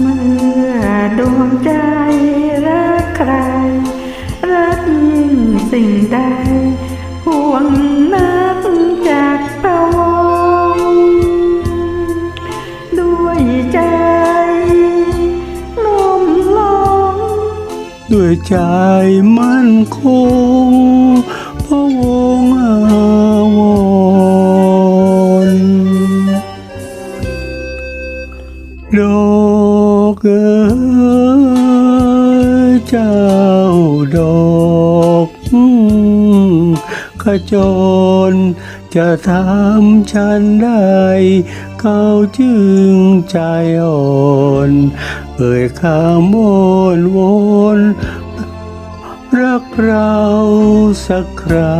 เมื่อดวงใจรักใคร รักยิ่งสิ่งใดห่วงนักจากพระวงด้วยใจลุ่มลงด้วยใจมั่นคงพระวง เจ้าดอกขจร จะทำฉันได้เขาจึงใจอ่อนเอ่ยคำวอนวนรักเราสักครา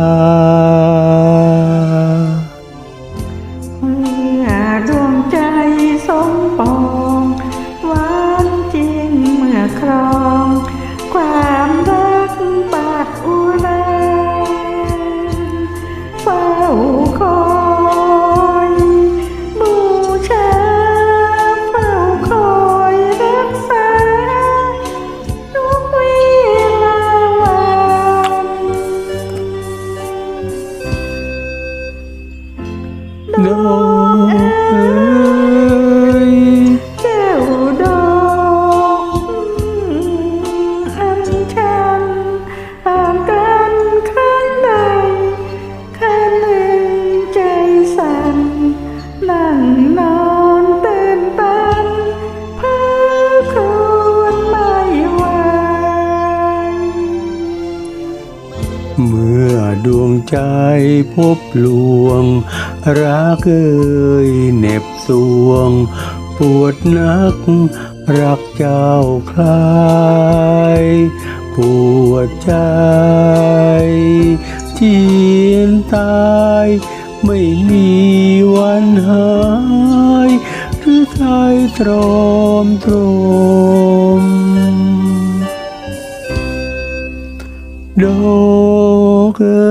เมื่อดวงใจพบลวง รักเอ่ยเน็บสวง ปวดนัก รักเจ้าคลายปวดใจเจียนตาย ไม่มีวันหายหรือไทยตรอมตรมดอก เอ๋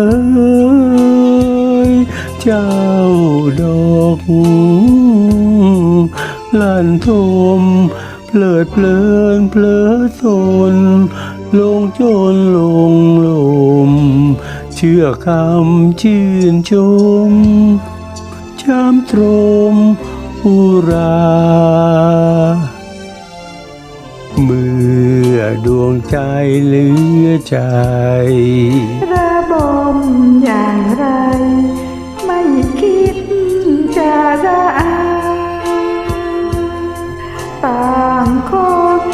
ยเจ้าดอกลั่นทมเพลิดเพลินเพลิดสนลงจนลงลม เชื่อคำชื่นชมช้ำตรมอุรา เมื่อดวงใจเหลือใจางคน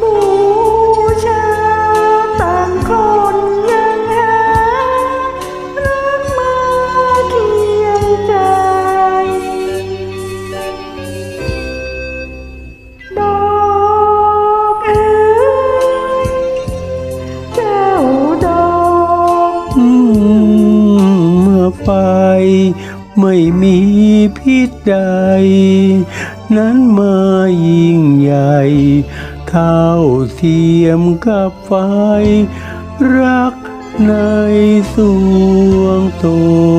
บูชาต่างคนยังหารักมาเคียงใจ ดอกเอ๋ยเจ้าดอกเมื่อไฟไม่มีพิษใด นั้นมายิ่งใหญ่ เท่าเทียมกับไฟ รักในสวงตน